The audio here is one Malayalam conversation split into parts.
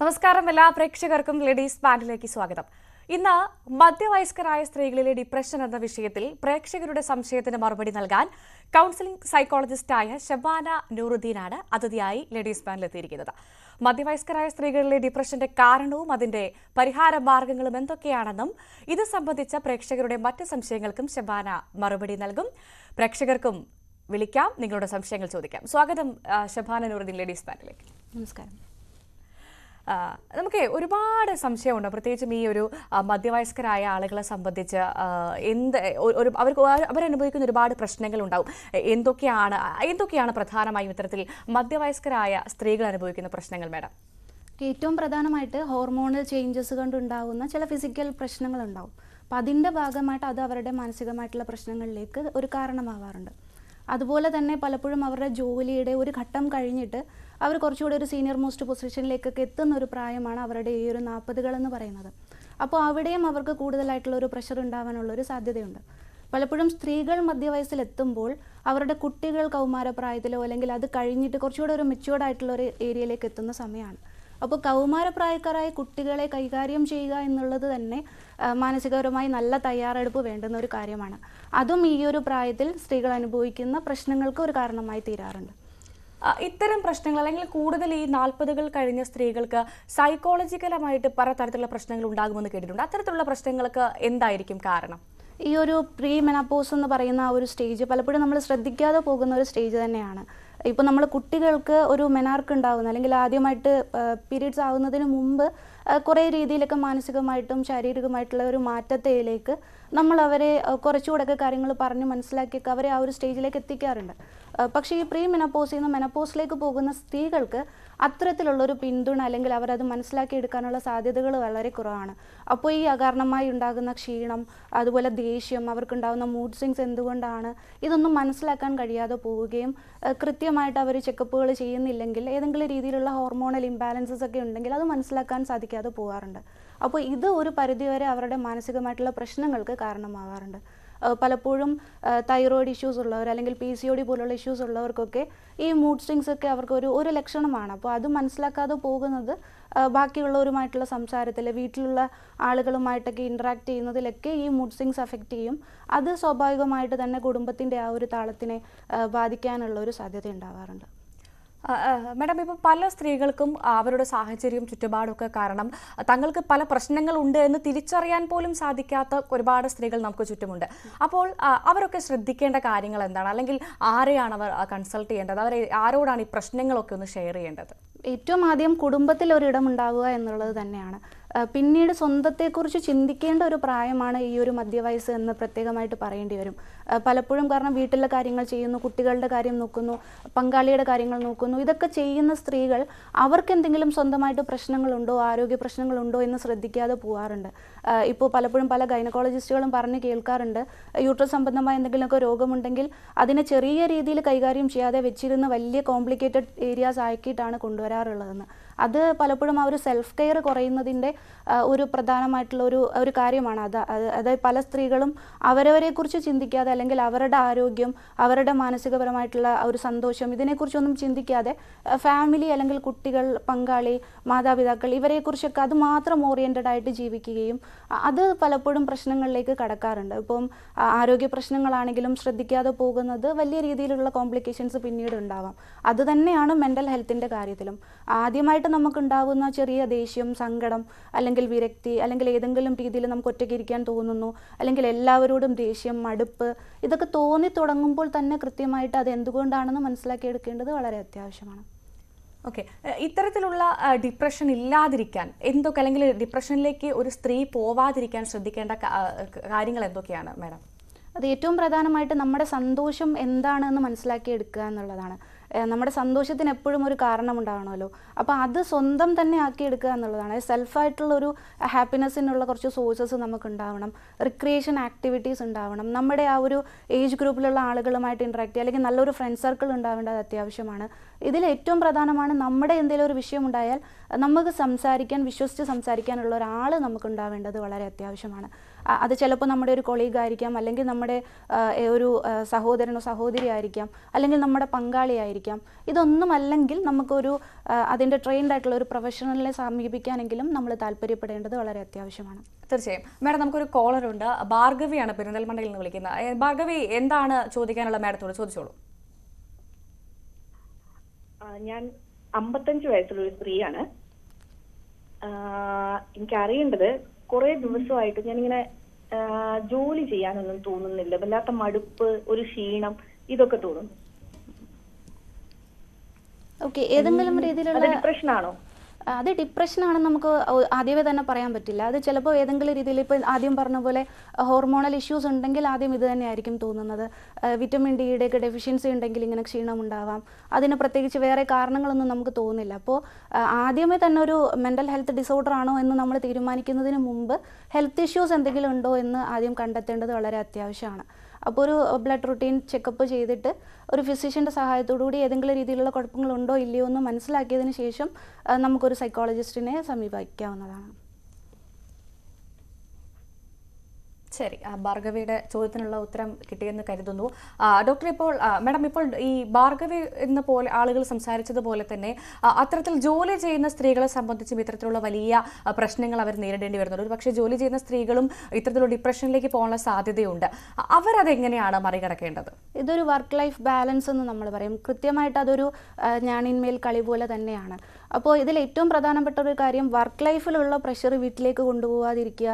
നമസ്കാരം എല്ലാ പ്രേക്ഷകർക്കും ലേഡീസ് പാനലിലേക്ക് സ്വാഗതം. ഇന്ന് മധ്യവയസ്കരായ സ്ത്രീകളിലെ ഡിപ്രഷൻ എന്ന വിഷയത്തിൽ പ്രേക്ഷകരുടെ സംശയത്തിന് മറുപടി നൽകാൻ കൗൺസിലിംഗ് സൈക്കോളജിസ്റ്റായ ഷബാന നൂറുദ്ദീനാണ് അതിഥിയായി ലേഡീസ് പാനലെത്തിയിരിക്കുന്നത് മധ്യവയസ്കരായ സ്ത്രീകളിലെ ഡിപ്രഷന്റെ കാരണവും അതിന്റെ പരിഹാര മാർഗങ്ങളും എന്തൊക്കെയാണെന്നും ഇത് സംബന്ധിച്ച പ്രേക്ഷകരുടെ മറ്റ് സംശയങ്ങൾക്കും ഷബാന മറുപടി നൽകും. പ്രേക്ഷകർക്കും വിളിക്കാം നിങ്ങളുടെ സംശയങ്ങൾ ചോദിക്കാം. സ്വാഗതം ഷബാന നൂറുദ്ദീൻ ലേഡീസ് പാനലിലേക്ക് നമസ്കാരം. നമുക്ക് ഒരുപാട് സംശയമുണ്ട്. പ്രത്യേകിച്ചും ഈ ഒരു മധ്യവയസ്കരായ ആളുകളെ സംബന്ധിച്ച് എന്ത് ഒരു അവർക്ക് അവരനുഭവിക്കുന്ന ഒരുപാട് പ്രശ്നങ്ങൾ ഉണ്ടാവും എന്തൊക്കെയാണ് എന്തൊക്കെയാണ് പ്രധാനമായും ഇത്തരത്തിൽ മധ്യവയസ്കരായ സ്ത്രീകൾ അനുഭവിക്കുന്ന പ്രശ്നങ്ങൾ മേഡം? ഏറ്റവും പ്രധാനമായിട്ട് ഹോർമോണൽ ചേഞ്ചസ് കൊണ്ടുണ്ടാകുന്ന ചില ഫിസിക്കൽ പ്രശ്നങ്ങളുണ്ടാവും. അപ്പം അതിന്റെ ഭാഗമായിട്ട് അത് അവരുടെ മാനസികമായിട്ടുള്ള പ്രശ്നങ്ങളിലേക്ക് ഒരു കാരണമാവാറുണ്ട്. അതുപോലെ തന്നെ പലപ്പോഴും അവരുടെ ജോലിയുടെ ഒരു ഘട്ടം കഴിഞ്ഞിട്ട് അവർ കുറച്ചുകൂടി ഒരു സീനിയർ മോസ്റ്റ് പൊസിഷനിലേക്കൊക്കെ എത്തുന്ന ഒരു പ്രായമാണ് അവരുടെ ഈ ഒരു നാൽപ്പതുകൾ എന്ന് പറയുന്നത്. അപ്പോൾ അവിടെയും അവർക്ക് കൂടുതലായിട്ടുള്ള ഒരു പ്രഷർ ഉണ്ടാവാനുള്ള ഒരു സാധ്യതയുണ്ട്. പലപ്പോഴും സ്ത്രീകൾ മധ്യവയസ്സിലെത്തുമ്പോൾ അവരുടെ കുട്ടികൾ കൗമാരപ്രായത്തിലോ അല്ലെങ്കിൽ അത് കഴിഞ്ഞിട്ട് കുറച്ചുകൂടെ ഒരു മെച്യൂർഡ് ആയിട്ടുള്ള ഒരു ഏരിയയിലേക്ക് എത്തുന്ന സമയമാണ്. അപ്പോൾ കൗമാരപ്രായക്കാരായ കുട്ടികളെ കൈകാര്യം ചെയ്യുക എന്നുള്ളത് തന്നെ മാനസികപരമായി നല്ല തയ്യാറെടുപ്പ് വേണ്ടുന്ന ഒരു കാര്യമാണ്. അതും ഈ ഒരു പ്രായത്തിൽ സ്ത്രീകൾ അനുഭവിക്കുന്ന പ്രശ്നങ്ങൾക്ക് ഒരു കാരണമായി തീരാറുണ്ട്. ഇത്തരം പ്രശ്നങ്ങൾ അല്ലെങ്കിൽ കൂടുതൽ ഈ നാൽപ്പതുകൾ കഴിഞ്ഞ സ്ത്രീകൾക്ക് സൈക്കോളജിക്കലമായിട്ട് പല തരത്തിലുള്ള പ്രശ്നങ്ങൾ ഉണ്ടാകുമെന്ന് കേട്ടിട്ടുണ്ട്. അത്തരത്തിലുള്ള പ്രശ്നങ്ങൾക്ക് എന്തായിരിക്കും കാരണം? ഈ ഒരു പ്രീ മെനപ്പോസ് എന്ന് പറയുന്ന ഒരു സ്റ്റേജ് പലപ്പോഴും നമ്മൾ ശ്രദ്ധിക്കാതെ പോകുന്ന ഒരു സ്റ്റേജ് തന്നെയാണ്. ഇപ്പോൾ നമ്മൾ കുട്ടികൾക്ക് ഒരു മെനാർക്ക് ഉണ്ടാകുന്ന അല്ലെങ്കിൽ ആദ്യമായിട്ട് പീരീഡ്സ് ആകുന്നതിന് മുമ്പ് കുറേ രീതിയിലൊക്കെ മാനസികമായിട്ടും ശാരീരികമായിട്ടുള്ള ഒരു മാറ്റത്തിലേക്ക് നമ്മൾ അവരെ കുറച്ചുകൂടെയൊക്കെ കാര്യങ്ങൾ പറഞ്ഞ് മനസ്സിലാക്കിയൊക്കെ അവരെ ആ ഒരു സ്റ്റേജിലേക്ക് എത്തിക്കാറുണ്ട്. പക്ഷേ ഈ പ്രീ മെനപ്പോസിൽ നിന്ന് മെനപ്പോസിലേക്ക് പോകുന്ന സ്ത്രീകൾക്ക് അത്തരത്തിലുള്ളൊരു പിന്തുണ അല്ലെങ്കിൽ അവരത് മനസ്സിലാക്കിയെടുക്കാനുള്ള സാധ്യതകൾ വളരെ കുറവാണ്. അപ്പോൾ ഈ അകാരണമായി ഉണ്ടാകുന്ന ക്ഷീണം അതുപോലെ ദേഷ്യം അവർക്കുണ്ടാകുന്ന മൂഡ് സ്വിങ്സ് എന്തുകൊണ്ടാണ് ഇതൊന്നും മനസ്സിലാക്കാൻ കഴിയാതെ പോവുകയും കൃത്യമായിട്ട് അവർ ചെക്കപ്പുകൾ ചെയ്യുന്നില്ലെങ്കിൽ ഏതെങ്കിലും രീതിയിലുള്ള ഹോർമോണൽ ഇംബാലൻസസ് ഒക്കെ ഉണ്ടെങ്കിൽ അത് മനസ്സിലാക്കാൻ സാധിക്കാതെ പോകാറുണ്ട് അപ്പോൾ ഇത് ഒരു പരിധിവരെ അവരുടെ മാനസികമായിട്ടുള്ള പ്രശ്നങ്ങൾക്ക് കാരണമാവാറുണ്ട്. പലപ്പോഴും തൈറോയിഡ് ഇഷ്യൂസ് ഉള്ളവർ അല്ലെങ്കിൽ പി സി ഒ ഡി പോലുള്ള ഇഷ്യൂസ് ഉള്ളവർക്കൊക്കെ ഈ മൂഡ് സ്വിങ്സ് ഒക്കെ അവർക്ക് ഒരു ഒരു ലക്ഷണമാണ്. അപ്പോൾ അത് മനസ്സിലാക്കാതെ പോകുന്നത് ബാക്കിയുള്ളവരുമായിട്ടുള്ള സംസാരത്തിൽ വീട്ടിലുള്ള ആളുകളുമായിട്ടൊക്കെ ഇൻട്രാക്ട് ചെയ്യുന്നതിലൊക്കെ ഈ മൂഡ് സ്വിങ്സ് അഫക്റ്റ് ചെയ്യും. അത് സ്വാഭാവികമായിട്ട് തന്നെ കുടുംബത്തിന്റെ ആ ഒരു താളത്തിനെ ബാധിക്കാനുള്ള ഒരു സാധ്യത ഉണ്ടാവാറുണ്ട്. മാഡം ഇപ്പോൾ പല സ്ത്രീകൾക്കും അവരുടെ സാഹചര്യം ചുറ്റുപാടും ഒക്കെ കാരണം തങ്ങൾക്ക് പല പ്രശ്നങ്ങളുണ്ട് എന്ന് തിരിച്ചറിയാൻ പോലും സാധിക്കാത്ത ഒരുപാട് സ്ത്രീകൾ നമുക്ക് ചുറ്റുമുണ്ട്. അപ്പോൾ അവരൊക്കെ ശ്രദ്ധിക്കേണ്ട കാര്യങ്ങൾ എന്താണ്? അല്ലെങ്കിൽ ആരെയാണ് അവർ കൺസൾട്ട് ചെയ്യേണ്ടത്? അവരെ ആരോടാണ് ഈ പ്രശ്നങ്ങളൊക്കെ ഒന്ന് ഷെയർ ചെയ്യേണ്ടത്? ഏറ്റവും ആദ്യം കുടുംബത്തിൽ ഒരിടം ഉണ്ടാവുക എന്നുള്ളത് തന്നെയാണ്. പിന്നീട് സ്വന്തത്തെക്കുറിച്ച് ചിന്തിക്കേണ്ട ഒരു പ്രായമാണ് ഈ ഒരു മധ്യവയസ്സ് എന്ന് പ്രത്യേകമായിട്ട് പറയേണ്ടി വരും. പലപ്പോഴും കാരണം വീട്ടിലെ കാര്യങ്ങൾ ചെയ്യുന്നു കുട്ടികളുടെ കാര്യം നോക്കുന്നു പങ്കാളിയുടെ കാര്യങ്ങൾ നോക്കുന്നു. ഇതൊക്കെ ചെയ്യുന്ന സ്ത്രീകൾ അവർക്ക് എന്തെങ്കിലും സ്വന്തമായിട്ട് പ്രശ്നങ്ങളുണ്ടോ ആരോഗ്യ പ്രശ്നങ്ങളുണ്ടോ എന്ന് ശ്രദ്ധിക്കാതെ പോകാറുണ്ട് ഇപ്പോൾ പലപ്പോഴും പല ഗൈനക്കോളജിസ്റ്റുകളും പറഞ്ഞ് കേൾക്കാറുണ്ട്. യൂട്രസ് സംബന്ധമായ എന്തെങ്കിലുമൊക്കെ രോഗമുണ്ടെങ്കിൽ അതിനെ ചെറിയ രീതിയിൽ കൈകാര്യം ചെയ്യാതെ വെച്ചിരുന്ന വലിയ കോംപ്ലിക്കേറ്റഡ് ഏരിയാസ് ആക്കിയിട്ടാണ് കൊണ്ടുവരാറുള്ളതെന്ന്. അത് പലപ്പോഴും ആ ഒരു സെൽഫ് കെയർ കുറയുന്നതിന്റെ ഒരു പ്രധാനമായിട്ടുള്ള ഒരു ഒരു കാര്യമാണ് അത്. അത് അതായത് പല സ്ത്രീകളും അവരവരെ കുറിച്ച് ചിന്തിക്കാതെ അല്ലെങ്കിൽ അവരുടെ ആരോഗ്യം അവരുടെ മാനസികപരമായിട്ടുള്ള ഒരു സന്തോഷം ഇതിനെക്കുറിച്ചൊന്നും ചിന്തിക്കാതെ ഫാമിലി അല്ലെങ്കിൽ കുട്ടികൾ പങ്കാളി മാതാപിതാക്കൾ ഇവരെക്കുറിച്ചൊക്കെ അത് മാത്രം ഓറിയന്റഡ് ആയിട്ട് ജീവിക്കുകയും അത് പലപ്പോഴും പ്രശ്നങ്ങളിലേക്ക് കടക്കാറുണ്ട്. ഇപ്പം ആരോഗ്യ പ്രശ്നങ്ങളാണെങ്കിലും ശ്രദ്ധിക്കാതെ പോകുന്നത് വലിയ രീതിയിലുള്ള കോംപ്ലിക്കേഷൻസ് പിന്നീട് ഉണ്ടാവാം. അത് തന്നെയാണ് മെന്റൽ ഹെൽത്തിന്റെ കാര്യത്തിലും. ആദ്യമായിട്ട് നമുക്കുണ്ടാവുന്ന ചെറിയ ദേഷ്യം സങ്കടം അല്ലെങ്കിൽ വിരക്തി അല്ലെങ്കിൽ ഏതെങ്കിലും രീതിയിൽ നമുക്ക് ഒറ്റയ്ക്ക് ഇരിക്കാൻ തോന്നുന്നു അല്ലെങ്കിൽ എല്ലാവരോടും ദേഷ്യം മടുപ്പ് ഇതൊക്കെ തോന്നി തുടങ്ങുമ്പോൾ തന്നെ കൃത്യമായിട്ട് അത് എന്തുകൊണ്ടാണെന്ന് മനസ്സിലാക്കിയെടുക്കേണ്ടത് വളരെ അത്യാവശ്യമാണ്. ഓക്കെ. ഇത്തരത്തിലുള്ള ഡിപ്രഷൻ ഇല്ലാതിരിക്കാൻ എന്തൊക്കെ അല്ലെങ്കിൽ ഡിപ്രഷനിലേക്ക് ഒരു സ്ത്രീ പോവാതിരിക്കാൻ ശ്രദ്ധിക്കേണ്ട കാര്യങ്ങൾ എന്തൊക്കെയാണ് മാഡം? അത് ഏറ്റവും പ്രധാനമായിട്ട് നമ്മുടെ സന്തോഷം എന്താണെന്ന് മനസ്സിലാക്കി എടുക്കുക എന്നുള്ളതാണ്. നമ്മുടെ സന്തോഷത്തിന് എപ്പോഴും ഒരു കാരണം ഉണ്ടാവണമല്ലോ അപ്പോൾ അത് സ്വന്തം തന്നെ ആക്കി എടുക്കുക എന്നുള്ളതാണ്. സെൽഫായിട്ടുള്ള ഒരു ഹാപ്പിനെസ്സിനുള്ള കുറച്ച് സോഴ്സസ് നമുക്ക് ഉണ്ടാവണം റിക്രിയേഷൻ ആക്ടിവിറ്റീസ് ഉണ്ടാവണം. നമ്മുടെ ആ ഒരു ഏജ് ഗ്രൂപ്പിലുള്ള ആളുകളുമായിട്ട് ഇൻട്രാക്ട് ചെയ്യുക അല്ലെങ്കിൽ നല്ലൊരു ഫ്രണ്ട് സർക്കിൾ ഉണ്ടാവേണ്ടത് അത്യാവശ്യമാണ്. ഇതിൽ ഏറ്റവും പ്രധാനമാണ് നമ്മുടെ എന്തെങ്കിലും ഒരു വിഷയം ഉണ്ടായാൽ നമുക്ക് സംസാരിക്കാൻ വിശ്വസിച്ച് സംസാരിക്കാനുള്ള ഒരാൾ നമുക്ക് ഉണ്ടാവേണ്ടത് വളരെ അത്യാവശ്യമാണ്. അത് ചിലപ്പോൾ നമ്മുടെ ഒരു കൊളീഗ് ആയിരിക്കാം അല്ലെങ്കിൽ നമ്മുടെ ഒരു സഹോദരനോ സഹോദരി ആയിരിക്കാം അല്ലെങ്കിൽ നമ്മുടെ പങ്കാളിയായിരിക്കാം ഇതൊന്നും അല്ലെങ്കിൽ നമുക്കൊരു അതിന്റെ ട്രെയിൻഡ് ആയിട്ടുള്ള ഒരു പ്രൊഫഷണലിനെ സമീപിക്കാനെങ്കിലും നമ്മൾ താല്പര്യപ്പെടേണ്ടത് വളരെ അത്യാവശ്യമാണ്. തീർച്ചയായും. മാഡം നമുക്കൊരു കോളറുണ്ട് ഉണ്ട്. ഭാർഗവിയാണ് പെരിന്തൽമണ്ണയിൽ നിന്ന് വിളിക്കുന്നത്. ഭാർഗവി എന്താണ് ചോദിക്കാനുള്ള മാഡത്തോട് ചോദിച്ചോളൂ. ഞാൻ അമ്പത്തഞ്ച് വയസ്സുള്ള ഒരു സ്ത്രീയാണ്. എനിക്ക് എനിക്കറിയേണ്ടത് കുറെ ദിവസമായിട്ട് ഞാനിങ്ങനെ ജോലി ചെയ്യാനൊന്നും തോന്നുന്നില്ല. വല്ലാത്ത മടുപ്പ് ഒരു ക്ഷീണം ഇതൊക്കെ തോന്നുന്നു ഓക്കെ ഏതെങ്കിലും രീതിയിലുള്ള ആണോ? അത് ഡിപ്രഷനാണെന്ന് നമുക്ക് ആദ്യമേ തന്നെ പറയാൻ പറ്റില്ല. അത് ചിലപ്പോൾ ഏതെങ്കിലും രീതിയിൽ ഇപ്പോൾ ആദ്യം പറഞ്ഞ പോലെ ഹോർമോണൽ ഇഷ്യൂസ് ഉണ്ടെങ്കിൽ ആദ്യം ഇത് തന്നെയായിരിക്കും തോന്നുന്നത്. വിറ്റമിൻ ഡിയുടെ ഒക്കെ ഡെഫിഷ്യൻസി ഉണ്ടെങ്കിൽ ഇങ്ങനെ ക്ഷീണം ഉണ്ടാവാം. അതിന് പ്രത്യേകിച്ച് വേറെ കാരണങ്ങളൊന്നും നമുക്ക് തോന്നില്ല അപ്പോൾ ആദ്യമേ തന്നെ ഒരു മെന്റൽ ഹെൽത്ത് ഡിസോർഡർ ആണോ എന്ന് നമ്മൾ തീരുമാനിക്കുന്നതിന് മുമ്പ് ഹെൽത്ത് ഇഷ്യൂസ് എന്തെങ്കിലും ഉണ്ടോ എന്ന് ആദ്യം കണ്ടെത്തേണ്ടത് വളരെ അത്യാവശ്യമാണ്. അപ്പോൾ ഒരു ബ്ലഡ് റുട്ടീൻ ചെക്കപ്പ് ചെയ്തിട്ട് ഒരു ഫിസിഷ്യന്റെ സഹായത്തോടുകൂടി ഏതെങ്കിലും രീതിയിലുള്ള കുഴപ്പങ്ങളുണ്ടോ ഇല്ലയോ എന്ന് മനസ്സിലാക്കിയതിന് ശേഷം നമുക്കൊരു സൈക്കോളജിസ്റ്റിനെ സമീപിക്കാവുന്നതാണ്. ശരി ഭാർഗവിയുടെ ചോദ്യത്തിനുള്ള ഉത്തരം കിട്ടിയെന്ന് കരുതുന്നു. ഡോക്ടർ ഇപ്പോൾ മാഡം ഇപ്പോൾ ഈ ഭാർഗവി എന്ന പോലെ ആളുകൾ സംസാരിച്ചതുപോലെ തന്നെ അത്തരത്തിൽ ജോലി ചെയ്യുന്ന സ്ത്രീകളെ സംബന്ധിച്ചും ഇത്തരത്തിലുള്ള വലിയ പ്രശ്നങ്ങൾ അവർ നേരിടേണ്ടി വരുന്നുണ്ട്. ഒരു പക്ഷേ ജോലി ചെയ്യുന്ന സ്ത്രീകളും ഇത്തരത്തിലുള്ള ഡിപ്രഷനിലേക്ക് പോകാനുള്ള സാധ്യതയുണ്ട്. അവരതെങ്ങനെയാണ് മറികടക്കേണ്ടത്? ഇതൊരു വർക്ക് ലൈഫ് ബാലൻസ് എന്ന് നമ്മൾ പറയും. കൃത്യമായിട്ട് അതൊരു ഞാനിന്മേൽ കളി പോലെ തന്നെയാണ്. അപ്പോൾ ഇതിൽ ഏറ്റവും പ്രധാനപ്പെട്ട ഒരു കാര്യം വർക്ക് ലൈഫിലുള്ള പ്രഷർ വീട്ടിലേക്ക് കൊണ്ടുപോകാതിരിക്കുക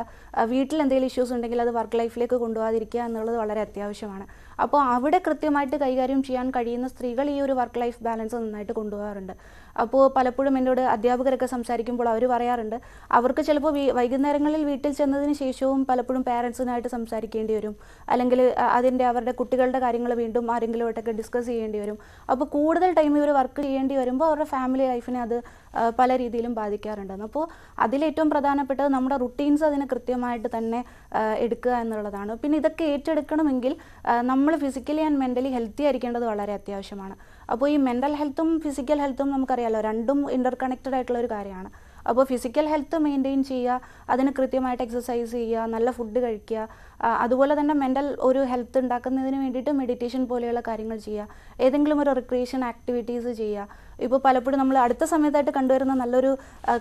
വീട്ടിൽ എന്തെങ്കിലും ഇഷ്യൂസ് ഉണ്ടെങ്കിൽ അത് വർക്ക് ലൈഫിലേക്ക് കൊണ്ടുപോകാതിരിക്കുക എന്നുള്ളത് വളരെ അത്യാവശ്യമാണ്. അപ്പോൾ അവിടെ കൃത്യമായിട്ട് കൈകാര്യം ചെയ്യാൻ കഴിയുന്ന സ്ത്രീകൾ ഈ ഒരു വർക്ക് ലൈഫ് ബാലൻസ് നന്നായിട്ട് കൊണ്ടുപോകാറുണ്ട്. അപ്പോൾ പലപ്പോഴും എന്നോട് അധ്യാപകരൊക്കെ സംസാരിക്കുമ്പോൾ അവർ പറയാറുണ്ട്. അവർക്ക് ചിലപ്പോൾ വൈകുന്നേരങ്ങളിൽ വീട്ടിൽ ചെന്നതിന് ശേഷവും പലപ്പോഴും പാരൻസിനായിട്ട് സംസാരിക്കേണ്ടി വരും. അല്ലെങ്കിൽ അതിന്റെ അവരുടെ കുട്ടികളുടെ കാര്യങ്ങൾ വീണ്ടും ആരെങ്കിലും ആരെങ്കിലുമായിട്ടൊക്കെ ഡിസ്കസ് ചെയ്യേണ്ടി വരും. അപ്പോൾ കൂടുതൽ ടൈം ഇവർ വർക്ക് ചെയ്യേണ്ടി വരുമ്പോൾ അവരുടെ ഫാമിലി ലൈഫിനെ അത് പല രീതിയിലും ബാധിക്കാറുണ്ടെന്ന് അപ്പോൾ അതിലേറ്റവും പ്രധാനപ്പെട്ടത് നമ്മുടെ റുട്ടീൻസ് അതിനെ കൃത്യമായിട്ട് തന്നെ എടുക്കുക എന്നുള്ളതാണ്. പിന്നെ ഇതൊക്കെ ഏറ്റെടുക്കണമെങ്കിൽ നമ്മൾ ഫിസിക്കലി ആൻഡ് മെന്റലി ഹെൽത്തി ആയിരിക്കേണ്ടത് വളരെ അത്യാവശ്യമാണ്. അപ്പോൾ ഈ മെന്റൽ ഹെൽത്തും ഫിസിക്കൽ ഹെൽത്തും നമുക്കറിയാലോ രണ്ടും ഇന്റർ കണക്റ്റഡ് ആയിട്ടുള്ള ഒരു കാര്യമാണ്. അപ്പോൾ ഫിസിക്കൽ ഹെൽത്ത് മെയിന്റെയിൻ ചെയ്യുക അതിന് കൃത്യമായിട്ട് എക്സസൈസ് ചെയ്യുക നല്ല ഫുഡ് കഴിക്കുക അതുപോലെ തന്നെ മെന്റൽ ഒരു ഹെൽത്ത് ഉണ്ടാക്കുന്നതിന് വേണ്ടിയിട്ട് മെഡിറ്റേഷൻ പോലെയുള്ള കാര്യങ്ങൾ ചെയ്യുക ഏതെങ്കിലും ഒരു റിക്രിയേഷൻ ആക്ടിവിറ്റീസ് ചെയ്യുക. ഇപ്പോൾ പലപ്പോഴും നമ്മൾ അടുത്ത സമയത്തായിട്ട് കണ്ടുവരുന്ന നല്ലൊരു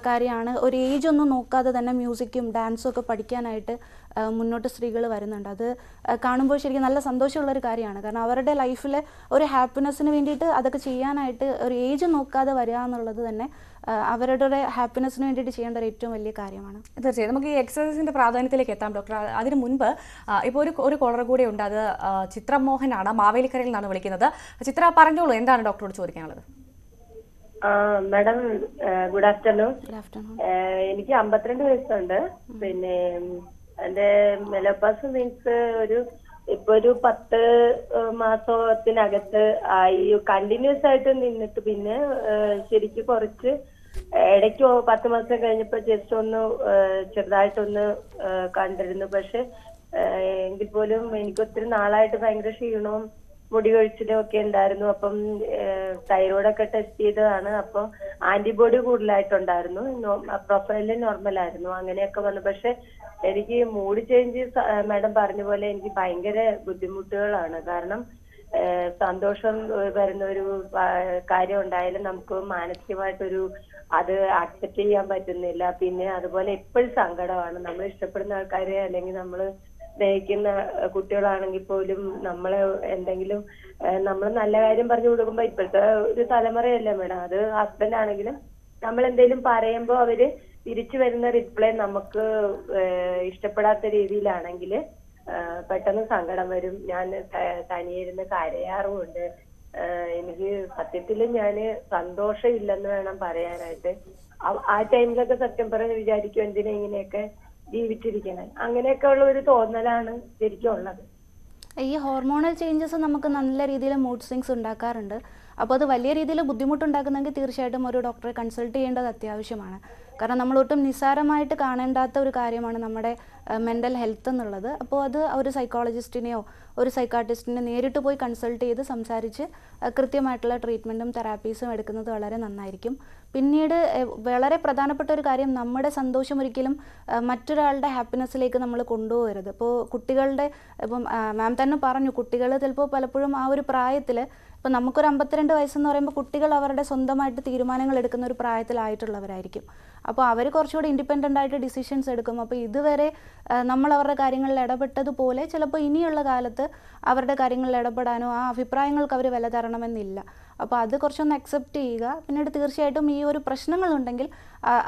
കാര്യമാണ് ഒരു ഏജ് ഒന്നും നോക്കാതെ തന്നെ മ്യൂസിക്കും ഡാൻസും ഒക്കെ പഠിക്കാനായിട്ട് മുന്നോട്ട് സ്ത്രീകൾ വരുന്നുണ്ട്. അത് കാണുമ്പോൾ ശരിക്കും നല്ല സന്തോഷമുള്ളൊരു കാര്യമാണ്. കാരണം അവരുടെ ലൈഫിൽ ഒരു ഹാപ്പിനെസ്സിന് വേണ്ടിയിട്ട് അതൊക്കെ ചെയ്യാനായിട്ട് ഒരു ഏജ് നോക്കാതെ വരിക എന്നുള്ളത് തന്നെ അവരുടെ ഹാപ്പിനെസ്സിന് വേണ്ടിയിട്ട് ചെയ്യേണ്ട ഒരു ഏറ്റവും വലിയ കാര്യമാണ്. തീർച്ചയായും. നമുക്ക് ഈ എക്സസൈസിന്റെ പ്രാധാന്യത്തിലേക്ക് എത്താം ഡോക്ടർ. അതിന് മുൻപ് ഇപ്പോൾ ഒരു ഒരു കോളർ കൂടെ ഉണ്ട്. അത് ചിത്രമോഹനാണ്. മാവേലിക്കരയിൽ നിന്നാണ് വിളിക്കുന്നത്. ചിത്ര പറഞ്ഞോളൂ. എന്താണ് ഡോക്ടറോട് ചോദിക്കാനുള്ളത്? Madam good afternoon. Good afternoon. എനിക്ക് അമ്പത്തിരണ്ട് വയസ്സുണ്ട്. പിന്നെ എന്റെ മെലോപ്പാസ് മീൻസ് ഒരു ഇപ്പൊ ഒരു പത്ത് മാസത്തിനകത്ത് ആയി. കണ്ടിന്യൂസ് ആയിട്ട് നിന്നിട്ട് പിന്നെ ശരിക്ക് കുറച്ച് ഇടയ്ക്ക് പത്ത് മാസം കഴിഞ്ഞപ്പോ ജസ്റ്റ് ഒന്ന് ചെറുതായിട്ടൊന്ന് കണ്ടിരുന്നു. പക്ഷെ എങ്കിൽ പോലും എനിക്ക് ഒത്തിരി നാളായിട്ട് ഭയങ്കര ക്ഷീണവും മുടി കൊഴിച്ചിലും ഒക്കെ ഉണ്ടായിരുന്നു. അപ്പം തൈറോയ്ഡ് ഒക്കെ ടെസ്റ്റ് ചെയ്തതാണ്. അപ്പൊ ആന്റിബോഡി കൂടുതലായിട്ടുണ്ടായിരുന്നു. പ്രൊഫൈൽ നോർമൽ ആയിരുന്നു അങ്ങനെയൊക്കെ വന്നു. പക്ഷെ എനിക്ക് മൂഡ് ചേഞ്ച് മാഡം പറഞ്ഞ പോലെ എനിക്ക് ഭയങ്കര ബുദ്ധിമുട്ടുകളാണ്. കാരണം സന്തോഷം വരുന്ന ഒരു കാര്യം ഉണ്ടായാലും നമുക്ക് മാനസികമായിട്ടൊരു അത് അക്സെപ്റ്റ് ചെയ്യാൻ പറ്റുന്നില്ല. പിന്നെ അതുപോലെ എപ്പോഴും സങ്കടമാണ്. നമ്മൾ ഇഷ്ടപ്പെടുന്ന ആൾക്കാരെ അല്ലെങ്കിൽ നമ്മൾ സ്നേഹിക്കുന്ന കുട്ടികളാണെങ്കിൽ പോലും നമ്മളെ എന്തെങ്കിലും നമ്മൾ നല്ല കാര്യം പറഞ്ഞു കൊടുക്കുമ്പോ ഇപ്പോഴത്തെ ഒരു തലമുറയല്ലേ മേഡം. അത് ഹസ്ബൻഡ് ആണെങ്കിലും നമ്മൾ എന്തെങ്കിലും പറയുമ്പോൾ അവർ തിരിച്ചു വരുന്ന റിപ്ലൈ നമുക്ക് ഇഷ്ടപ്പെടാത്ത രീതിയിലാണെങ്കിൽ പെട്ടെന്ന് സങ്കടം വരും. ഞാൻ തനിയിരുന്ന് കരയാറുമുണ്ട്. എനിക്ക് സത്യത്തിൽ ഞാൻ സന്തോഷമില്ലെന്ന് വേണം പറയാനായിട്ട്. ആ ടൈമിലൊക്കെ സത്യം പറഞ്ഞ് വിചാരിക്കും എന്തിനാ ഇങ്ങനെയൊക്കെ ജീവിച്ചിരിക്കണേ അങ്ങനെയൊക്കെ ഉള്ള ഒരു തോന്നലാണ് ശരിക്കും ഉള്ളത്. ഈ ഹോർമോണൽ ചേഞ്ചസ് നമുക്ക് നല്ല രീതിയിൽ മൂഡ് സ്വിങ്സ് ഉണ്ടാക്കാറുണ്ട്. അപ്പോൾ അത് വലിയ രീതിയിൽ ബുദ്ധിമുട്ടുണ്ടാക്കുന്നെങ്കിൽ തീർച്ചയായിട്ടും ഒരു ഡോക്ടറെ കൺസൾട്ട് ചെയ്യേണ്ടത് അത്യാവശ്യമാണ്. കാരണം നമ്മൾ ഒട്ടും നിസ്സാരമായിട്ട് കാണേണ്ടാത്ത ഒരു കാര്യമാണ് നമ്മുടെ മെന്റൽ ഹെൽത്ത് എന്നുള്ളത്. അപ്പോൾ അത് ഒരു സൈക്കോളജിസ്റ്റിനെയോ ഒരു സൈക്കാട്രിസ്റ്റിനെ നേരിട്ട് പോയി കൺസൾട്ട് ചെയ്ത് സംസാരിച്ച് കൃത്യമായിട്ടുള്ള ട്രീറ്റ്മെന്റും തെറാപ്പീസും എടുക്കുന്നത് വളരെ നന്നായിരിക്കും. പിന്നീട് വളരെ പ്രധാനപ്പെട്ട ഒരു കാര്യം നമ്മുടെ സന്തോഷം ഒരിക്കലും മറ്റൊരാളുടെ ഹാപ്പിനെസ്സിലേക്ക് നമ്മൾ കൊണ്ടുപോകരുത്. ഇപ്പോൾ കുട്ടികളുടെ ഇപ്പം മാം തന്നെ പറഞ്ഞു കുട്ടികൾ ചിലപ്പോൾ പലപ്പോഴും ആ ഒരു പ്രായത്തിൽ ഇപ്പം നമുക്കൊരു അമ്പത്തിരണ്ട് വയസ്സെന്ന് പറയുമ്പോൾ കുട്ടികൾ അവരുടെ സ്വന്തമായിട്ട് തീരുമാനങ്ങൾ എടുക്കുന്ന ഒരു പ്രായത്തിലായിട്ടുള്ളവരായിരിക്കും. അപ്പോൾ അവർ കുറച്ചുകൂടി ഇൻഡിപെൻഡന്റ് ആയിട്ട് ഡിസിഷൻസ് എടുക്കും. അപ്പോൾ ഇതുവരെ നമ്മൾ അവരുടെ കാര്യങ്ങളിൽ ഇടപെട്ടതുപോലെ ചിലപ്പോൾ ഇനിയുള്ള കാലത്ത് അവരുടെ കാര്യങ്ങളിൽ ഇടപെടാനോ ആ അഭിപ്രായങ്ങൾക്ക് അവർ വില തരണമെന്നില്ല. അപ്പോൾ അത് കുറച്ചൊന്ന് അക്സെപ്റ്റ് ചെയ്യുക. പിന്നീട് തീർച്ചയായിട്ടും ഈ ഒരു പ്രശ്നങ്ങളുണ്ടെങ്കിൽ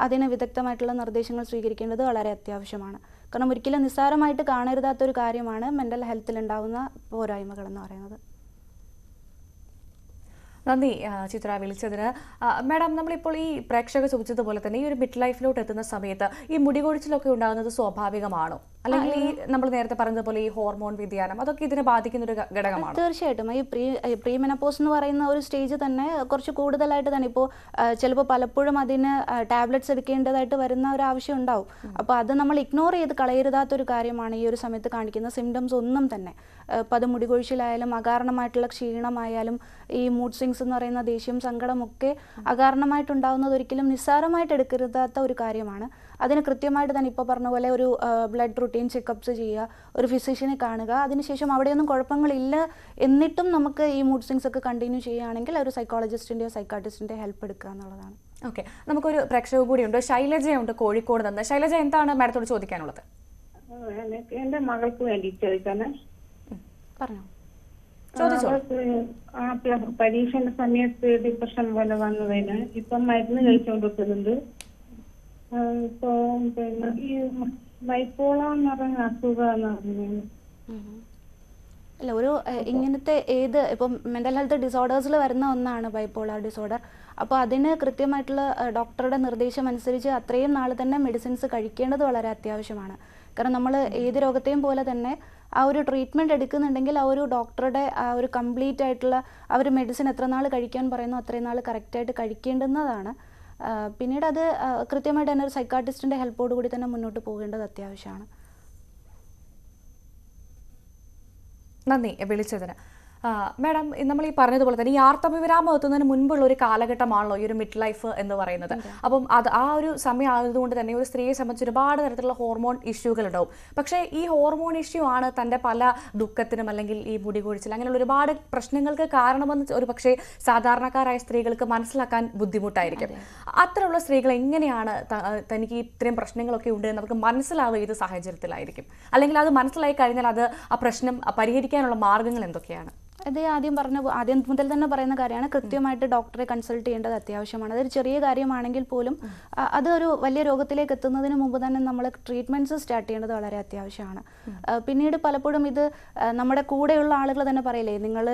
അതിന് വിദഗ്ധമായിട്ടുള്ള നിർദ്ദേശങ്ങൾ സ്വീകരിക്കേണ്ടത് വളരെ അത്യാവശ്യമാണ്. കാരണം ഒരിക്കലും നിസ്സാരമായിട്ട് കാണരുതാത്തൊരു കാര്യമാണ് മെന്റൽ ഹെൽത്തിൽ ഉണ്ടാകുന്ന പോരായ്മകൾ എന്ന് പറയുന്നത്. നന്ദി ചിത്ര വിളിച്ചതിന്. മാഡം നമ്മളിപ്പോൾ ഈ പ്രേക്ഷകർ ചോദിച്ചതുപോലെ തന്നെ ഈ ഒരു മിഡ് ലൈഫിലോട്ട് എത്തുന്ന സമയത്ത് ഈ മുടികൊഴിച്ചിലൊക്കെ ഉണ്ടാകുന്നത് സ്വാഭാവികമാണോ? അല്ലെങ്കിൽ ഈ നമ്മൾ നേരത്തെ പറഞ്ഞതുപോലെ ഈ ഹോർമോൺ വ്യതിയാനം അതൊക്കെ ഇതിനെ ബാധിക്കുന്ന ഒരു ഘടകമാണ്. തീർച്ചയായിട്ടും. ഈ പ്രീ പ്രീമെനപ്പോസ് എന്ന് പറയുന്ന ഒരു സ്റ്റേജ് തന്നെ കുറച്ച് കൂടുതലായിട്ട് തന്നെ ഇപ്പോൾ ചിലപ്പോൾ പലപ്പോഴും അതിന് ടാബ്ലറ്റ്സ് എടുക്കേണ്ടതായിട്ട് വരുന്ന ഒരു ആവശ്യം ഉണ്ടാവും. അപ്പോൾ അത് നമ്മൾ ഇഗ്നോർ ചെയ്ത് കളയരുതാത്തൊരു കാര്യമാണ് ഈ ഒരു സമയത്ത് കാണിക്കുന്ന സിംറ്റംസ് ഒന്നും തന്നെ. അപ്പോൾ അത് മുടികൊഴിച്ചിലായാലും അകാരണമായിട്ടുള്ള ക്ഷീണമായാലും ഈ മൂഡ് സ്വിങ്സ് എന്ന് പറയുന്ന ദേഷ്യം സങ്കടമൊക്കെ അകാരണമായിട്ടുണ്ടാകുന്നത് ഒരിക്കലും നിസ്സാരമായിട്ട് എടുക്കരുതാത്ത ഒരു കാര്യമാണ്. അതിന് കൃത്യമായിട്ട് തന്നെ ഇപ്പോൾ പറഞ്ഞ പോലെ ഒരു ബ്ലഡ് റുട്ടീൻ ചെക്കപ്സ് ചെയ്യുക ഒരു ഫിസിഷ്യനെ കാണുക അതിനുശേഷം അവിടെയൊന്നും കുഴപ്പങ്ങളില്ല എന്നിട്ടും നമുക്ക് ഈ മൂഡ് സ്വിങ്സ് ഒക്കെ കണ്ടിന്യൂ ചെയ്യുകയാണെങ്കിൽ ഒരു സൈക്കോളജിസ്റ്റിന്റെയോ സൈക്കാട്രിസ്റ്റിന്റെയോ ഹെൽപ്പ് എടുക്കുക എന്നുള്ളതാണ്. ഓക്കെ നമുക്കൊരു പ്രേക്ഷക കൂടിയുണ്ട്. ശൈലജയുണ്ട് കോഴിക്കോട് നിന്ന്. ശൈലജ എന്താണ് മാഡത്തോട് ചോദിക്കാനുള്ളത്? എന്റെ മകൾക്ക് വേണ്ടി ചോദിക്കാനേ. പറഞ്ഞോ. പരീക്ഷയുടെ സമയത്ത് ഡിപ്രഷൻ പോലെ വന്നതിന്. ഇപ്പം മരുന്ന് കഴിച്ചുകൊണ്ടിരിക്കുന്നുണ്ട്. ഇപ്പൊ പിന്നെ ഈ അല്ല ഒരു ഇങ്ങനത്തെ ഏത് ഇപ്പം മെന്റൽ ഹെൽത്ത് ഡിസോർഡേഴ്സിൽ വരുന്ന ഒന്നാണ് ബൈപ്പോളാർ ഡിസോർഡർ അപ്പോൾ അതിന് കൃത്യമായിട്ടുള്ള ഡോക്ടറുടെ നിർദ്ദേശം അനുസരിച്ച് അത്രയും നാൾ തന്നെ മെഡിസിൻസ് കഴിക്കേണ്ടത് വളരെ അത്യാവശ്യമാണ്. കാരണം നമ്മൾ ഏത് രോഗത്തെയും പോലെ തന്നെ ആ ഒരു ട്രീറ്റ്മെന്റ് എടുക്കുന്നുണ്ടെങ്കിൽ ആ ഒരു ഡോക്ടറുടെ ആ ഒരു കംപ്ലീറ്റ് ആയിട്ടുള്ള ആ ഒരു മെഡിസിൻ എത്ര നാൾ കഴിക്കാൻ പറയുന്നു അത്രയും നാൾ കറക്റ്റായിട്ട് കഴിക്കേണ്ടുന്നതാണ്. പിന്നീട് അത് കൃത്യമായിട്ട് തന്നെ ഒരു സൈക്കാട്രിസ്റ്റിന്റെ ഹെൽപ്പോട് കൂടി തന്നെ മുന്നോട്ട് പോകേണ്ടത് അത്യാവശ്യമാണ്. നന്ദി വിളിച്ചതിന്. മാഡം നമ്മൾ ഈ പറഞ്ഞതുപോലെ തന്നെ ഈ ആർത്തവവിരാമം എത്തുന്നതിന് മുൻപുള്ള ഒരു കാലഘട്ടമാണല്ലോ ഈ ഒരു മിഡ് ലൈഫ് എന്ന് പറയുന്നത്. അപ്പം അത് ആ ഒരു സമയം ആയതുകൊണ്ട് തന്നെ ഒരു സ്ത്രീയെ സംബന്ധിച്ച് ഒരുപാട് തരത്തിലുള്ള ഹോർമോൺ ഇഷ്യൂകൾ ഉണ്ടാവും. പക്ഷേ ഈ ഹോർമോൺ ഇഷ്യൂ ആണ് തന്റെ പല ദുഃഖത്തിനും അല്ലെങ്കിൽ ഈ മുടി കൊഴിച്ചിൽ അങ്ങനെയുള്ള ഒരുപാട് പ്രശ്നങ്ങൾക്ക് കാരണമെന്ന് ഒരു പക്ഷേ സാധാരണക്കാരായ സ്ത്രീകൾക്ക് മനസ്സിലാക്കാൻ ബുദ്ധിമുട്ടായിരിക്കും. അത്തരമുള്ള സ്ത്രീകൾ എങ്ങനെയാണ് തനിക്ക് ഇത്രയും പ്രശ്നങ്ങളൊക്കെ ഉണ്ട് എന്ന് അവർക്ക് മനസ്സിലാവുക ഏത് സാഹചര്യത്തിലായിരിക്കും? അല്ലെങ്കിൽ അത് മനസ്സിലായി കഴിഞ്ഞാൽ അത് ആ പ്രശ്നം പരിഹരിക്കാനുള്ള മാർഗങ്ങൾ എന്തൊക്കെയാണ്? അത് ആദ്യം പറഞ്ഞ ആദ്യം മുതൽ തന്നെ പറയുന്ന കാര്യമാണ് കൃത്യമായിട്ട് ഡോക്ടറെ കൺസൾട്ട് ചെയ്യേണ്ടത് അത്യാവശ്യമാണ്. അതൊരു ചെറിയ കാര്യമാണെങ്കിൽ പോലും അത് ഒരു വലിയ രോഗത്തിലേക്ക് എത്തുന്നതിന് മുമ്പ് തന്നെ നമ്മൾ ട്രീറ്റ്മെന്റ്സ് സ്റ്റാർട്ട് ചെയ്യേണ്ടത് വളരെ അത്യാവശ്യമാണ്. പിന്നീട് പലപ്പോഴും ഇത് നമ്മുടെ കൂടെയുള്ള ആളുകൾ തന്നെ പറയില്ലേ നിങ്ങൾ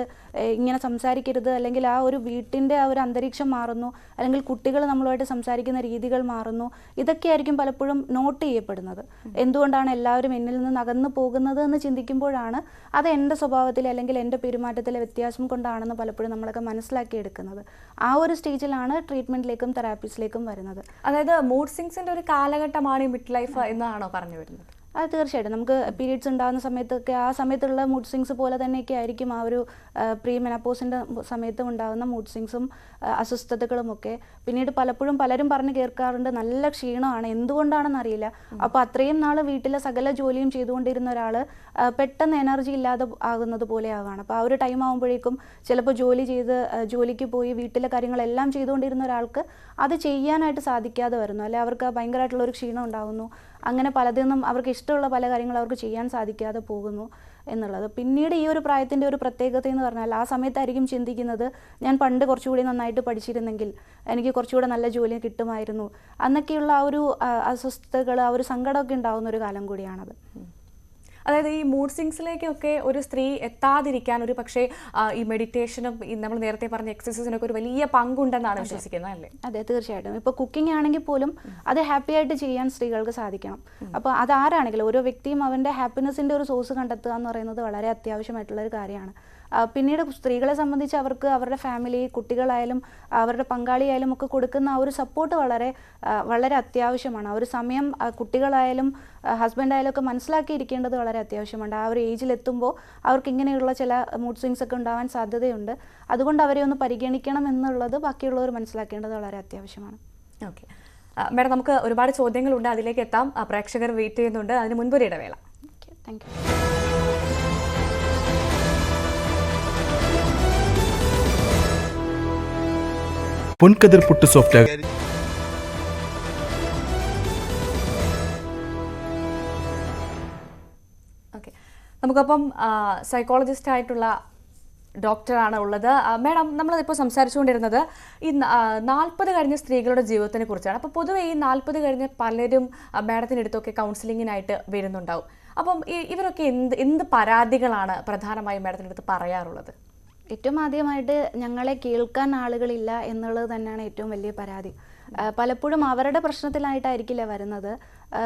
ഇങ്ങനെ സംസാരിക്കരുത്. അല്ലെങ്കിൽ ആ ഒരു വീട്ടിന്റെ ആ ഒരു അന്തരീക്ഷം മാറുന്നു അല്ലെങ്കിൽ കുട്ടികൾ നമ്മളുമായിട്ട് സംസാരിക്കുന്ന രീതികൾ മാറുന്നു ഇതൊക്കെയായിരിക്കും പലപ്പോഴും നോട്ട് ചെയ്യപ്പെടുന്നത്. എന്തുകൊണ്ടാണ് എല്ലാവരും എന്നിൽ നിന്ന് അകന്നു പോകുന്നത് എന്ന് ചിന്തിക്കുമ്പോഴാണ് അത് എന്റെ സ്വഭാവത്തിൽ അല്ലെങ്കിൽ എന്റെ പെരുമാറ്റത്തിലെ വ്യത്യാസം കൊണ്ടാണെന്ന് പലപ്പോഴും നമ്മളൊക്കെ മനസ്സിലാക്കി എടുക്കുന്നത് ആ ഒരു സ്റ്റേജിലാണ് ട്രീറ്റ്മെന്റിലേക്കും തെറാപ്പീസിലേക്കും വരുന്നത്. അതായത് മൂഡ് സിങ്സിന്റെ ഒരു കാലഘട്ടമാണ് ഈ മിഡ് ലൈഫ് എന്നാണോ പറഞ്ഞു വരുന്നത്? അത് തീർച്ചയായിട്ടും. നമുക്ക് പീരീഡ്സ് ഉണ്ടാകുന്ന സമയത്തൊക്കെ ആ സമയത്തുള്ള മൂഡ് സ്വിങ്സ് പോലെ തന്നെയൊക്കെ ആയിരിക്കും ആ ഒരു പ്രീ മെനപ്പോസിന്റെ സമയത്തും ഉണ്ടാകുന്ന മൂഡ് സ്വിങ്സും അസ്വസ്ഥതകളും ഒക്കെ. പിന്നീട് പലപ്പോഴും പലരും പറഞ്ഞ് കേൾക്കാറുണ്ട് നല്ല ക്ഷീണമാണ് എന്തുകൊണ്ടാണെന്ന് അറിയില്ല അപ്പോൾ അത്രയും നാൾ വീട്ടിലെ സകല ജോലിയും ചെയ്തുകൊണ്ടിരുന്ന ഒരാൾ പെട്ടെന്ന് എനർജി ഇല്ലാതെ ആകുന്നത് പോലെ ആകാണ് അപ്പോൾ ആ ഒരു ടൈം ആകുമ്പോഴേക്കും ചിലപ്പോൾ ജോലി ചെയ്ത് ജോലിക്ക് പോയി വീട്ടിലെ കാര്യങ്ങളെല്ലാം ചെയ്തുകൊണ്ടിരുന്ന ഒരാൾക്ക് അത് ചെയ്യാനായിട്ട് സാധിക്കാതെ വരുന്നു. അല്ലെ അവർക്ക് ഭയങ്കരമായിട്ടുള്ള ഒരു ക്ഷീണം ഉണ്ടാകുന്നു. അങ്ങനെ പലതൊന്നും അവർക്ക് ഇഷ്ടമുള്ള പല കാര്യങ്ങളും അവർക്ക് ചെയ്യാൻ സാധിക്കാതെ പോകുന്നു എന്നുള്ളത്. പിന്നീട് ഈ ഒരു പ്രായത്തിന്റെ ഒരു പ്രത്യേകത എന്ന് പറഞ്ഞാൽ ആ സമയത്തായിരിക്കും ചിന്തിക്കുന്നത് ഞാൻ പണ്ട് കുറച്ചുകൂടി നന്നായിട്ട് പഠിച്ചിരുന്നെങ്കിൽ എനിക്ക് കുറച്ചുകൂടെ നല്ല ജോലി കിട്ടുമായിരുന്നു. അന്നൊക്കെയുള്ള ആ ഒരു അസ്വസ്ഥതകൾ ആ ഒരു സങ്കടമൊക്കെ ഉണ്ടാകുന്ന ഒരു കാലം കൂടിയാണത്. അതായത് ഈ മൂഡ് സിങ്സിലേക്കൊക്കെ ഒരു സ്ത്രീ എത്താതിരിക്കാൻ ഒരു പക്ഷേ ഈ മെഡിറ്റേഷനും ഈ നമ്മൾ നേരത്തെ പറഞ്ഞ എക്സസൈസിനൊക്കെ ഒരു വലിയ പങ്കുണ്ടെന്നാണ് വിശ്വസിക്കുന്നത് അല്ലേ? അതെ തീർച്ചയായിട്ടും. ഇപ്പോൾ കുക്കിംഗ് ആണെങ്കിൽ പോലും അത് ഹാപ്പി ആയിട്ട് ചെയ്യാൻ സ്ത്രീകൾക്ക് സാധിക്കണം. അപ്പോൾ അതാരാണെങ്കിലും ഓരോ വ്യക്തിയും അവന്റെ ഹാപ്പിനെസ്സിന്റെ ഒരു സോഴ്സ് കണ്ടെത്തുക എന്ന് പറയുന്നത് വളരെ അത്യാവശ്യമായിട്ടുള്ള ഒരു കാര്യമാണ്. പിന്നീട് സ്ത്രീകളെ സംബന്ധിച്ച് അവർക്ക് അവരുടെ ഫാമിലി കുട്ടികളായാലും അവരുടെ പങ്കാളിയായാലും ഒക്കെ കൊടുക്കുന്ന ആ ഒരു സപ്പോർട്ട് വളരെ വളരെ അത്യാവശ്യമാണ്. ആ ഒരു സമയം കുട്ടികളായാലും ഹസ്ബൻഡ് ആയാലും ഒക്കെ മനസ്സിലാക്കിയിരിക്കേണ്ടത് വളരെ അത്യാവശ്യമാണ്. ആ ഒരു ഏജിൽ എത്തുമ്പോൾ അവർക്ക് ഇങ്ങനെയുള്ള ചില മൂഡ് സ്വിങ്സ് ഒക്കെ ഉണ്ടാവാൻ സാധ്യതയുണ്ട്. അതുകൊണ്ട് അവരെ ഒന്ന് പരിഗണിക്കണം എന്നുള്ളത് ബാക്കിയുള്ളവർ മനസ്സിലാക്കേണ്ടത് വളരെ അത്യാവശ്യമാണ്. ഓക്കെ മേഡം നമുക്ക് ഒരുപാട് ചോദ്യങ്ങളുണ്ട്. അതിലേക്ക് എത്താം. പ്രേക്ഷകർ വെയിറ്റ് ചെയ്യുന്നുണ്ട്. അതിന് മുൻപൊരു ഇടവേള. Okay thank you Ponkathir puttu soft നമുക്കപ്പം psychologist ആയിട്ടുള്ള ഡോക്ടറാണ് ഉള്ളത്. മാഡം നമ്മളിപ്പോൾ സംസാരിച്ചുകൊണ്ടിരുന്നത് ഈ നാൽപ്പത് കഴിഞ്ഞ സ്ത്രീകളുടെ ജീവിതത്തിനെ കുറിച്ചാണ്. അപ്പോൾ പൊതുവെ ഈ നാൽപ്പത് കഴിഞ്ഞ പലരും മാഡത്തിന്റെ അടുത്തൊക്കെ കൗൺസിലിങ്ങിനായിട്ട് വരുന്നുണ്ടാവും. അപ്പം ഇവരൊക്കെ എന്ത് എന്ത് പരാതികളാണ് പ്രധാനമായും മാഡത്തിന്റെ അടുത്ത് പറയാറുള്ളത്? ഏറ്റവും ആദ്യമായിട്ട് ഞങ്ങളെ കേൾക്കാൻ ആളുകളില്ല എന്നുള്ളത് തന്നെയാണ് ഏറ്റവും വലിയ പരാതി. പലപ്പോഴും അവരുടെ പ്രശ്നത്തിലായിട്ടായിരിക്കില്ല വരുന്നത്.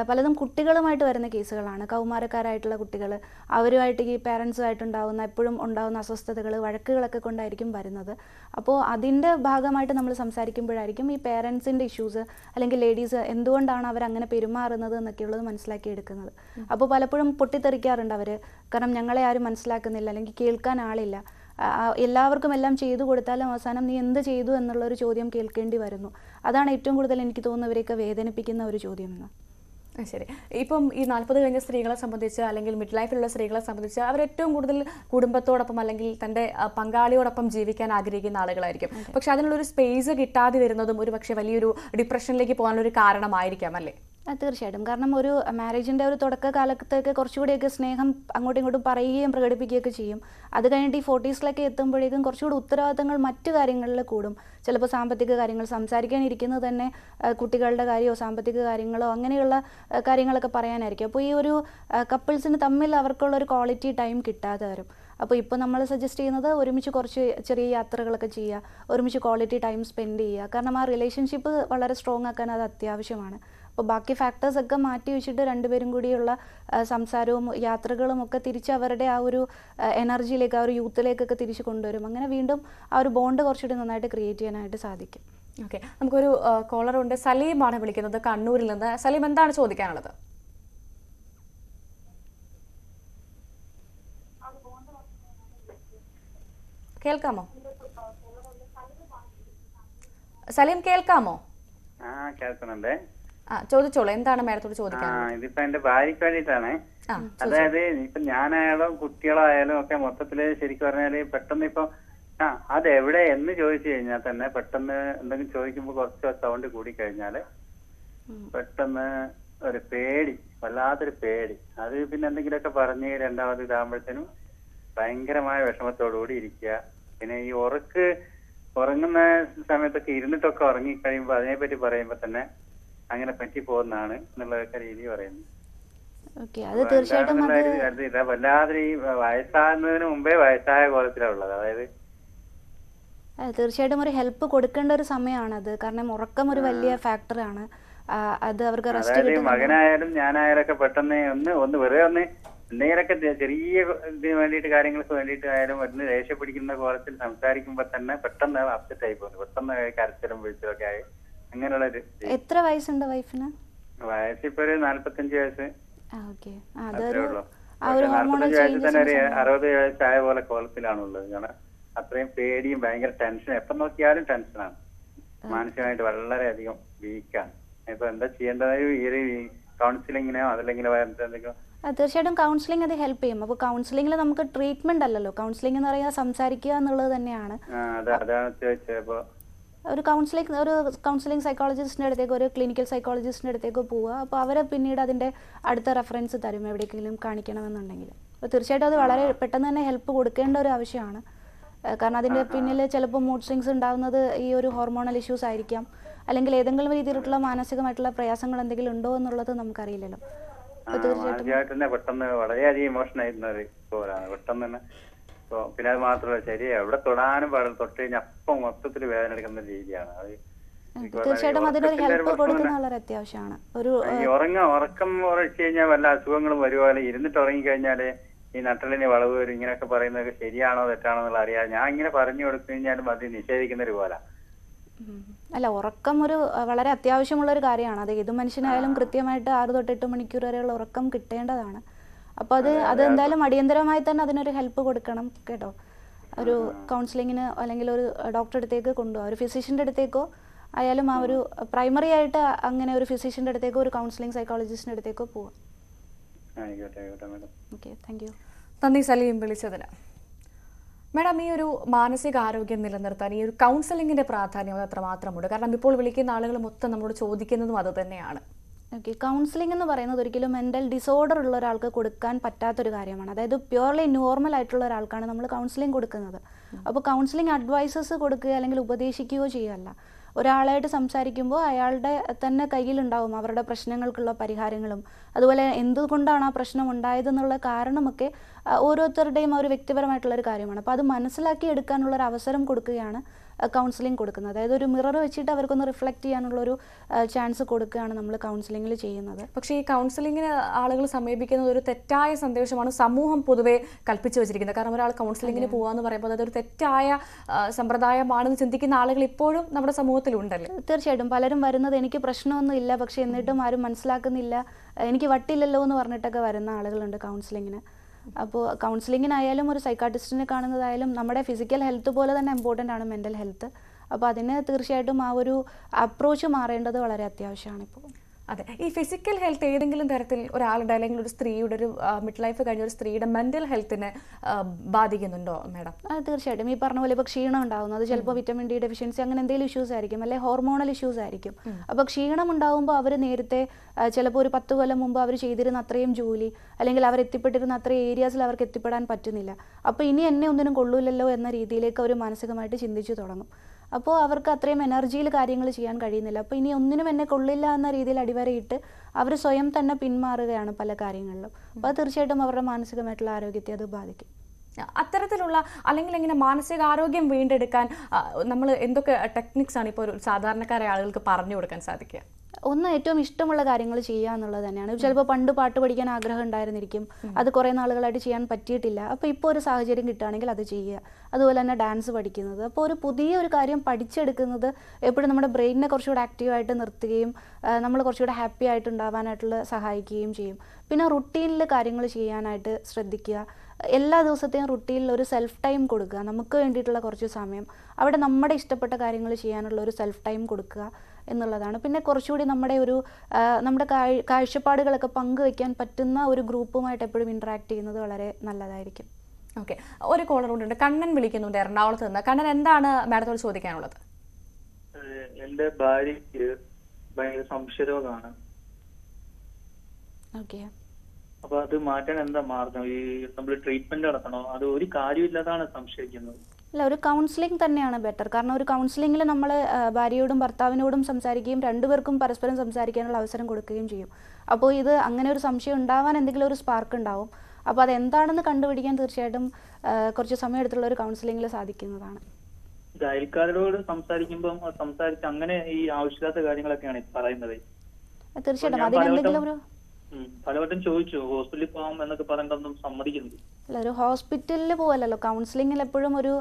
പലതും കുട്ടികളുമായിട്ട് വരുന്ന കേസുകളാണ്. കൗമാരക്കാരായിട്ടുള്ള കുട്ടികൾ അവരുമായിട്ട് ഈ പേരൻസുമായിട്ടുണ്ടാവുന്ന എപ്പോഴും ഉണ്ടാകുന്ന അസ്വസ്ഥതകൾ വഴക്കുകളൊക്കെ കൊണ്ടായിരിക്കും വരുന്നത്. അപ്പോൾ അതിന്റെ ഭാഗമായിട്ട് നമ്മൾ സംസാരിക്കുമ്പോഴായിരിക്കും ഈ പേരൻസിന്റെ ഇഷ്യൂസ് അല്ലെങ്കിൽ ലേഡീസ് എന്തുകൊണ്ടാണ് അവർ അങ്ങനെ പെരുമാറുന്നത് എന്നൊക്കെയുള്ളത് മനസ്സിലാക്കിയെടുക്കുന്നത് അപ്പോൾ പലപ്പോഴും പൊട്ടിത്തെറിക്കാറുണ്ട് അവർ കാരണം ഞങ്ങളെ ആരും മനസ്സിലാക്കുന്നില്ല അല്ലെങ്കിൽ കേൾക്കാൻ ആളില്ല. എല്ലാവർക്കും എല്ലാം ചെയ്തു കൊടുത്താലും അവസാനം നീ എന്ത് ചെയ്തു എന്നുള്ള ഒരു ചോദ്യം കേൾക്കേണ്ടി വരുന്നു. അതാണ് ഏറ്റവും കൂടുതൽ എനിക്ക് തോന്നുന്നവരെയൊക്കെ വേദനിപ്പിക്കുന്ന ഒരു ചോദ്യം എന്ന്. ശരി. ഇപ്പം ഈ നാൽപ്പത് കഴിഞ്ഞ സ്ത്രീകളെ സംബന്ധിച്ച് അല്ലെങ്കിൽ മിഡ് ലൈഫിലുള്ള സ്ത്രീകളെ സംബന്ധിച്ച് അവർ ഏറ്റവും കൂടുതൽ കുടുംബത്തോടൊപ്പം അല്ലെങ്കിൽ തന്റെ പങ്കാളിയോടൊപ്പം ജീവിക്കാൻ ആഗ്രഹിക്കുന്ന ആളുകളായിരിക്കും. പക്ഷെ അതിനുള്ളൊരു സ്പേസ് കിട്ടാതെ വരുന്നതും ഒരു പക്ഷേ വലിയൊരു ഡിപ്രഷനിലേക്ക് പോകാനുള്ള ഒരു കാരണമായിരിക്കാം അല്ലേ? തീർച്ചയായിട്ടും. കാരണം ഒരു മാരേജിന്റെ ഒരു തുടക്ക കാലത്തൊക്കെ കുറച്ചുകൂടിയൊക്കെ സ്നേഹം അങ്ങോട്ടും ഇങ്ങോട്ടും പറയുകയും പ്രകടിപ്പിക്കുകയൊക്കെ ചെയ്യും. അത് കഴിഞ്ഞിട്ട് ഈ ഫോർട്ടീസിലൊക്കെ എത്തുമ്പോഴേക്കും കുറച്ചുകൂടി ഉത്തരവാദിത്തങ്ങൾ മറ്റു കാര്യങ്ങളിൽ കൂടും. ചിലപ്പോൾ സാമ്പത്തിക കാര്യങ്ങൾ സംസാരിക്കാൻ ഇരിക്കുന്നത് തന്നെ കുട്ടികളുടെ കാര്യമോ സാമ്പത്തിക കാര്യങ്ങളോ അങ്ങനെയുള്ള കാര്യങ്ങളൊക്കെ പറയാനായിരിക്കും. അപ്പോൾ ഈ ഒരു കപ്പിൾസിന് തമ്മിൽ അവർക്കുള്ള ഒരു ക്വാളിറ്റി ടൈം കിട്ടാതെ വരും. അപ്പോൾ ഇപ്പോൾ നമ്മൾ സജസ്റ്റ് ചെയ്യുന്നത് ഒരുമിച്ച് കുറച്ച് ചെറിയ യാത്രകളൊക്കെ ചെയ്യുക ഒരുമിച്ച് ക്വാളിറ്റി ടൈം സ്പെൻഡ് ചെയ്യുക. കാരണം ആ റിലേഷൻഷിപ്പ് വളരെ സ്ട്രോങ് ആക്കാൻ അത് അത്യാവശ്യമാണ്. അപ്പോൾ ബാക്കി ഫാക്ടേഴ്സ് ഒക്കെ മാറ്റി വെച്ചിട്ട് രണ്ടുപേരും കൂടിയുള്ള സംസാരവും യാത്രകളും ഒക്കെ തിരിച്ച് അവരുടെ ആ ഒരു എനർജിയിലേക്ക് ആ ഒരു യൂത്തിലേക്കൊക്കെ തിരിച്ച് കൊണ്ടുവരും. അങ്ങനെ വീണ്ടും ആ ഒരു ബോണ്ട് കുറച്ചുകൂടി നന്നായിട്ട് ക്രിയേറ്റ് ചെയ്യാനായിട്ട് സാധിക്കും. ഓക്കെ നമുക്കൊരു കോളറുണ്ട് ഉണ്ട്. സലീമാണ് വിളിക്കുന്നത് കണ്ണൂരിൽ നിന്ന്. സലീം എന്താണ് ചോദിക്കാനുള്ളത്? കേൾക്കാമോ? സലീം കേൾക്കാമോ? ആ കേൾക്കുന്നുണ്ട്. ചോദിച്ചോളൂ. എന്താണ് മാഡത്തോട് ചോദിക്കാൻ ഇതിപ്പോ എന്റെ ഭാര്യക്ക് വേണ്ടിയിട്ടാണ് ആ അതായത് ഇപ്പൊ ഞാനായാലും കുട്ടികളായാലും ഒക്കെ മൊത്തത്തിൽ ശരിക്കും പറഞ്ഞാൽ പെട്ടെന്ന് ഇപ്പൊ ആ അത് എവിടെ എന്ന് ചോദിച്ചു കഴിഞ്ഞാൽ തന്നെ പെട്ടെന്ന് എന്തെങ്കിലും ചോദിക്കുമ്പോ കുറച്ച് സൗണ്ട് കൂടി കഴിഞ്ഞാൽ പെട്ടെന്ന് ഒരു പേടി വല്ലാത്തൊരു പേടി. അത് പിന്നെ എന്തെങ്കിലുമൊക്കെ പറഞ്ഞ് രണ്ടാമത് ഇതാകുമ്പോഴത്തേനും ഭയങ്കരമായ വിഷമത്തോടുകൂടി ഇരിക്കുക. പിന്നെ ഈ ഉറക്ക് ഉറങ്ങുന്ന സമയത്തൊക്കെ ഇരുന്നിട്ടൊക്കെ ഉറങ്ങി കഴിയുമ്പോൾ അതിനെപ്പറ്റി പറയുമ്പോ തന്നെ അങ്ങനെ പറ്റി പോകുന്നതാണ് എന്നുള്ളതൊക്കെ രീതി പറയുന്നത്. അത് തീർച്ചയായിട്ടും വല്ലാതെ ഈ വയസ്സാകുന്നതിന് മുമ്പേ വയസ്സായ കോലത്തിലാണ് ഉള്ളത്. അതായത് തീർച്ചയായിട്ടും ഒരു ഹെൽപ്പ് കൊടുക്കേണ്ട ഒരു സമയമാണത്. കാരണം ഉറക്കം ഒരു വലിയ ഫാക്ടറാണ് അത് അവർക്ക് റെസ്റ്റ് മകനായാലും ഞാനായാലും ഒക്കെ പെട്ടെന്ന് ഒന്ന് ഒന്ന് വെറുതെ ഒന്ന് എന്തെങ്കിലുമൊക്കെ ചെറിയ ഇതിന് വേണ്ടിയിട്ട് കാര്യങ്ങൾക്ക് വേണ്ടിയിട്ട് ആയാലും ഒന്ന് ദേഷ്യം പിടിക്കുന്ന കോലത്തിൽ സംസാരിക്കുമ്പോൾ തന്നെ പെട്ടെന്ന് അപ്സെറ്റ് ആയി പോകുന്നു. പെട്ടെന്ന് കരച്ചിലും വിളിച്ചതൊക്കെ ആയി അങ്ങനെയുള്ള എത്ര വയസ്സുണ്ട് വൈഫിന്? വയസ്സ്. ഇപ്പൊ ഒരു നാല്പത്തഞ്ച് വയസ്സ് അറുപത് വയസ്സായ പോലെ കോലത്തിലാണുള്ളത്. കാരണം അത്രയും പേടിയും ഭയങ്കര ടെൻഷൻ എപ്പം നോക്കിയാലും ടെൻഷനാണ്. മാനസികമായിട്ട് വളരെയധികം വീക്കാണ് ഇപ്പൊ എന്താ ചെയ്യേണ്ടത്? ഈ കൗൺസിലിങ്ങിനോ അതല്ലെങ്കിൽ എന്തെങ്കിലും തീർച്ചയായിട്ടും കൗൺസിലിംഗ് അത് ഹെൽപ്പ് ചെയ്യും. അപ്പോൾ കൗൺസിലിംഗിൽ നമുക്ക് ട്രീറ്റ്മെന്റ് അല്ലല്ലോ. കൗൺസിലിംഗ് എന്ന് പറയുന്നത് സംസാരിക്കുക എന്നുള്ളത് തന്നെയാണ്. അതാണ് ചോദിച്ചത് ഒരു കൗൺസിലിംഗ് ഒരു കൗൺസിലിംഗ് സൈക്കോളജിസ്റ്റിന്റെ അടുത്തേക്ക് ഒരു ക്ലിനിക്കൽ സൈക്കോളജിസ്റ്റിന്റെ അടുത്തേക്ക് പോവുക. അപ്പോൾ അവരെ പിന്നീട് അതിന്റെ അടുത്ത റെഫറൻസ് തരും എവിടേക്കെങ്കിലും കാണിക്കണമെന്നുണ്ടെങ്കിൽ. അപ്പോൾ തീർച്ചയായിട്ടും അത് വളരെ പെട്ടെന്ന് തന്നെ ഹെൽപ്പ് കൊടുക്കേണ്ട ഒരു ആവശ്യമാണ്. കാരണം അതിന്റെ പിന്നിൽ ചിലപ്പോൾ മൂഡ് സ്വിങ്സ് ഉണ്ടാകുന്നത് ഈ ഒരു ഹോർമോണൽ ഇഷ്യൂസ് ആയിരിക്കാം. അല്ലെങ്കിൽ ഏതെങ്കിലും രീതിയിലുള്ള മാനസികമായിട്ടുള്ള പ്രയാസങ്ങൾ എന്തെങ്കിലും ഉണ്ടോ എന്നുള്ളത് നമുക്കറിയില്ലല്ലോ. തീർച്ചയായിട്ടും പെട്ടെന്ന് വളരെയധികം ഇമോഷൻ ആയിരുന്ന ഒരു പെട്ടെന്ന് തന്നെ പിന്നെ അത് മാത്രമല്ല ശരി എവിടെ തൊടാനും പാടില്ല. തൊട്ട് കഴിഞ്ഞാൽ അപ്പം മൊത്തത്തിൽ വേദന എടുക്കുന്ന രീതിയാണ്. അത് തീർച്ചയായിട്ടും അതിനൊരു ഹെൽപ്പ് കൊടുക്കുന്ന വളരെ അത്യാവശ്യമാണ്. ഒരു ഉറങ്ങ ഉറക്കം ഉറച്ചു കഴിഞ്ഞാൽ വല്ല അസുഖങ്ങളും അല്ലെങ്കിൽ ഇരുന്നിട്ട് ഉറങ്ങി കഴിഞ്ഞാൽ ഈ നട്ടലിന് വളവ് വരും ഇങ്ങനെയൊക്കെ പറയുന്നത് ശരിയാണോ തെറ്റാണോ എന്നുള്ള അറിയാം ഞാൻ ഇങ്ങനെ പറഞ്ഞു കൊടുത്തു കഴിഞ്ഞാലും അത് നിഷേധിക്കുന്ന ഒരു പോലെ അല്ല ഉറക്കം ഒരു വളരെ അത്യാവശ്യമുള്ള ഒരു കാര്യമാണ്. അത് ഏത് മനുഷ്യനായാലും കൃത്യമായിട്ട് ആറ് തൊട്ട് എട്ട് മണിക്കൂർ വരെയുള്ള ഉറക്കം കിട്ടേണ്ടതാണ്. അപ്പോൾ അത് അത് എന്തായാലും അടിയന്തരമായി തന്നെ അതിനൊരു ഹെൽപ്പ് കൊടുക്കണം കേട്ടോ. ഒരു കൗൺസിലിങ്ങിന് അല്ലെങ്കിൽ ഒരു ഡോക്ടറെ അടുത്തേക്ക് കൊണ്ടുപോകാം. ഒരു ഫിസിഷ്യന്റെ അടുത്തേക്കോ ആയാലും ആ ഒരു പ്രൈമറി ആയിട്ട് അങ്ങനെ ഒരു ഫിസിഷ്യന്റെ അടുത്തേക്കോ ഒരു കൗൺസിലിംഗ് സൈക്കോളജിസ്റ്റിന്റെ അടുത്തേക്കോ പോവാം. ഓക്കെ താങ്ക് യു നന്ദി സലീം വിളിച്ചതിന്. മാഡം ഈ ഒരു മാനസികാരോഗ്യം നിലനിർത്താൻ ഈ ഒരു കൗൺസിലിങ്ങിന്റെ പ്രാധാന്യം അത് അത്രമാത്രമുണ്ട്. കാരണം ഇപ്പോൾ വിളിക്കുന്ന ആളുകൾ മൊത്തം നമ്മളോട് ചോദിക്കുന്നതും അത് തന്നെയാണ്. ഓക്കെ കൗൺസിലിംഗ് എന്ന് പറയുന്നത് ഒരിക്കലും മെന്റൽ ഡിസോർഡർ ഉള്ള ഒരാൾക്ക് കൊടുക്കാൻ പറ്റാത്തൊരു കാര്യമാണ്. അതായത് പ്യുവർലി നോർമൽ ആയിട്ടുള്ള ഒരാൾക്കാണ് നമ്മൾ കൗൺസിലിംഗ് കൊടുക്കുന്നത്. അപ്പോൾ കൗൺസിലിംഗ് അഡ്വൈസസ് കൊടുക്കുക അല്ലെങ്കിൽ ഉപദേശിക്കുകയോ ചെയ്യുകയല്ല ഒരാളായിട്ട് സംസാരിക്കുമ്പോൾ അയാളുടെ തന്നെ കയ്യിലുണ്ടാവും അവരുടെ പ്രശ്നങ്ങൾക്കുള്ള പരിഹാരങ്ങളും അതുപോലെ എന്തുകൊണ്ടാണ് ആ പ്രശ്നം ഉണ്ടായതെന്നുള്ള കാരണമൊക്കെ ഓരോരുത്തരുടെയും ഒരു വ്യക്തിപരമായിട്ടുള്ള ഒരു കാര്യമാണ്. അപ്പോൾ അത് മനസ്സിലാക്കി എടുക്കാനുള്ള ഒരു അവസരം കൊടുക്കുകയാണ് കൗൺസിലിംഗ് കൊടുക്കുന്നത്. അതായത് ഒരു മിറർ വെച്ചിട്ട് അവർക്കൊന്ന് റിഫ്ലക്റ്റ് ചെയ്യാനുള്ള ഒരു ചാൻസ് കൊടുക്കുകയാണ് നമ്മൾ കൗൺസിലിംഗിൽ ചെയ്യുന്നത്. പക്ഷേ ഈ കൗൺസിലിങ്ങിന് ആളുകൾ സമീപിക്കുന്നത് ഒരു തെറ്റായ സന്ദേശമാണ് സമൂഹം പൊതുവെ കൽപ്പിച്ചു വെച്ചിരിക്കുന്നത്. കാരണം ഒരാൾ കൗൺസിലിങ്ങിന് പോകാന്ന് പറയുമ്പോൾ അതൊരു തെറ്റായ സമ്പ്രദായമാണെന്ന് ചിന്തിക്കുന്ന ആളുകൾ ഇപ്പോഴും നമ്മുടെ സമൂഹത്തിലുണ്ടല്ലോ? തീർച്ചയായിട്ടും. പലരും വരുന്നത് എനിക്ക് പ്രശ്നമൊന്നുമില്ല പക്ഷെ എന്നിട്ടും ആരും മനസ്സിലാക്കുന്നില്ല. എനിക്ക് വട്ടില്ലല്ലോ എന്ന് പറഞ്ഞിട്ടൊക്കെ വരുന്ന ആളുകളുണ്ട് കൗൺസിലിങ്ങിന് അപ്പോൾ കൗൺസിലിങ്ങിനായാലും ഒരു സൈക്കാട്രിസ്റ്റിനെ കാണുന്നതായാലും നമ്മുടെ ഫിസിക്കൽ ഹെൽത്ത് പോലെ തന്നെ ഇമ്പോർട്ടന്റ് ആണ് മെന്റൽ ഹെൽത്ത് അപ്പോൾ അതിന് തീർച്ചയായിട്ടും ആ ഒരു അപ്രോച്ച് മാറേണ്ടത് വളരെ അത്യാവശ്യമാണ് ഇപ്പോൾ. അതെ. ഈ ഫിസിക്കൽ ഹെൽത്ത് ഏതെങ്കിലും തരത്തിൽ ഒരാളുടെ അല്ലെങ്കിൽ ഒരു സ്ത്രീയുടെ ഒരു മിഡ് ലൈഫ് കഴിഞ്ഞ ഒരു സ്ത്രീയുടെ മെന്റൽ ഹെൽത്തിനെ ബാധിക്കുന്നുണ്ടോ മാഡം? അത് തീർച്ചയായിട്ടും. ഈ പറഞ്ഞ പോലെ ഇപ്പോൾ ക്ഷീണം ഉണ്ടാകുന്നത് ചിലപ്പോൾ വിറ്റമിൻ ഡി ഡെഫിഷ്യൻസി അങ്ങനെ എന്തെങ്കിലും ഇഷ്യൂസ് ആയിരിക്കും. അല്ലെങ്കിൽ ഹോർമോണൽ ഇഷ്യൂസ് ആയിരിക്കും. അപ്പോൾ ക്ഷീണം ഉണ്ടാകുമ്പോൾ അവർ നേരത്തെ ചിലപ്പോൾ ഒരു പത്ത് കൊല്ലം മുമ്പ് അവർ ചെയ്തിരുന്ന അത്രയും ജോലി അല്ലെങ്കിൽ അവർ എത്തിപ്പെട്ടിരുന്ന അത്രയും ഏരിയാസിൽ അവർക്ക് എത്തിപ്പെടാൻ പറ്റുന്നില്ല. അപ്പോൾ ഇനി എന്നെ ഒന്നിനും കൊള്ളൂലല്ലോ എന്ന രീതിയിലേക്ക് അവർ മാനസികമായിട്ട് ചിന്തിച്ചു തുടങ്ങും. അപ്പോൾ അവർക്ക് അത്രയും എനർജിയിൽ കാര്യങ്ങൾ ചെയ്യാൻ കഴിയുന്നില്ല. അപ്പോൾ ഇനി ഒന്നിനും എന്നെ കൊള്ളില്ല എന്ന രീതിയിൽ അടിവരയിട്ട് അവർ സ്വയം തന്നെ പിന്മാറുകയാണ് പല കാര്യങ്ങളിലും. അപ്പോൾ തീർച്ചയായിട്ടും അവരുടെ മാനസികമായിട്ടുള്ള ആരോഗ്യത്തെ അത് ബാധിക്കും. അത്തരത്തിലുള്ള അല്ലെങ്കിൽ ഇങ്ങനെ മാനസികാരോഗ്യം വീണ്ടെടുക്കാൻ നമ്മൾ എന്തൊക്കെ ടെക്നിക്സ് ആണ് ഇപ്പോൾ ഒരു സാധാരണക്കാരായ ആളുകൾക്ക് പറഞ്ഞു കൊടുക്കാൻ സാധിക്കുക? ഒന്ന് ഏറ്റവും ഇഷ്ടമുള്ള കാര്യങ്ങൾ ചെയ്യുക എന്നുള്ളത് തന്നെയാണ്. ചിലപ്പോൾ പണ്ട് പാട്ട് പഠിക്കാൻ ആഗ്രഹം ഉണ്ടായിരുന്നിരിക്കും. അത് കുറേ നാളുകളായിട്ട് ചെയ്യാൻ പറ്റിയിട്ടില്ല. അപ്പോൾ ഇപ്പോൾ ഒരു സാഹചര്യം കിട്ടുകയാണെങ്കിൽ അത് ചെയ്യുക. അതുപോലെ തന്നെ ഡാൻസ് പഠിക്കുന്നത്. അപ്പോൾ ഒരു പുതിയ ഒരു കാര്യം പഠിച്ചെടുക്കുന്നത് എപ്പോഴും നമ്മുടെ ബ്രെയിനിനെ കുറച്ചുകൂടെ ആക്റ്റീവായിട്ട് നിർത്തുകയും നമ്മൾ കുറച്ചുകൂടെ ഹാപ്പി ആയിട്ട് ഉണ്ടാവാനായിട്ടുള്ള സഹായിക്കുകയും ചെയ്യും. പിന്നെ റുട്ടീനിൽ കാര്യങ്ങൾ ചെയ്യാനായിട്ട് ശ്രദ്ധിക്കുക. എല്ലാ ദിവസത്തെയും റുട്ടീനിൽ ഒരു സെൽഫ് ടൈം കൊടുക്കുക. നമുക്ക് വേണ്ടിയിട്ടുള്ള കുറച്ച് സമയം. അവിടെ നമ്മുടെ ഇഷ്ടപ്പെട്ട കാര്യങ്ങൾ ചെയ്യാനുള്ള ഒരു സെൽഫ് ടൈം കൊടുക്കുക. എന്നുള്ളതാണ്. പിന്നെ കുറച്ചുകൂടി നമ്മുടെ ഒരു നമ്മുടെ കാഴ് കാഴ്ചപ്പാടുകളൊക്കെ പങ്കുവെക്കാൻ പറ്റുന്ന ഒരു ഗ്രൂപ്പുമായിട്ട് എപ്പോഴും ഇൻട്രാക്ട് ചെയ്യുന്നത് വളരെ നല്ലതായിരിക്കും. ഓക്കെ. ഒരു കോളർ ഉണ്ട്. കണ്ണൻ വിളിക്കുന്നുണ്ട് എറണാകുളത്ത് നിന്ന്. കണ്ണൻ എന്താണ് മാഡത്തോട് ചോദിക്കാനുള്ളത്? എന്റെ ഭാര്യക്ക് ഭയങ്കര സംശയരോഗമാണ്. ഓക്കെ. അപ്പൊ അത് മാറ്റാൻ എന്താ മാർഗം? ഈ നമ്മൾ ട്രീറ്റ്മെന്റ് നടത്തണോ? അത് ഒരു കാര്യമില്ലാതാണ് സംശയിക്കുന്നത്. അല്ല ഒരു കൗൺസിലിംഗ് തന്നെയാണ് ബെറ്റർ കാരണം ഒരു കൗൺസിലിങ്ങിൽ നമ്മൾ ഭാര്യയോടും ഭർത്താവിനോടും സംസാരിക്കുകയും രണ്ടുപേർക്കും പരസ്പരം സംസാരിക്കാനുള്ള അവസരം കൊടുക്കുകയും ചെയ്യും. അപ്പോൾ ഇത് അങ്ങനെ ഒരു സംശയം ഉണ്ടാവാൻ എന്തെങ്കിലും ഒരു സ്പാർക്ക് ഉണ്ടാവും. അപ്പോൾ അത് എന്താണെന്ന് കണ്ടുപിടിക്കാൻ തീർച്ചയായിട്ടും കുറച്ച് സമയം എടുത്തുള്ള ഒരു കൗൺസിലിംഗിൽ സാധിക്കുന്നതാണ്. അയൽക്കാരോട് സംസാരിക്കുമ്പോൾ സംസാരിച്ച് അങ്ങനെ ഈ ആവശ്യമില്ലാത്ത കാര്യങ്ങളൊക്കെയാണ് പറയുന്നത്. തീർച്ചയായിട്ടും. അതിനെന്തെങ്കിലും ഒരു പലവട്ടം ചോദിച്ചു ഹോസ്പിറ്റലിൽ പോകാം എന്നൊക്കെ പറഞ്ഞിട്ടൊന്നും സമ്മതിക്കുന്നില്ല. അല്ല ഒരു ഹോസ്പിറ്റലിൽ പോകലല്ലോ കൗൺസിലിങ്ങിൽ എപ്പോഴും ഒരു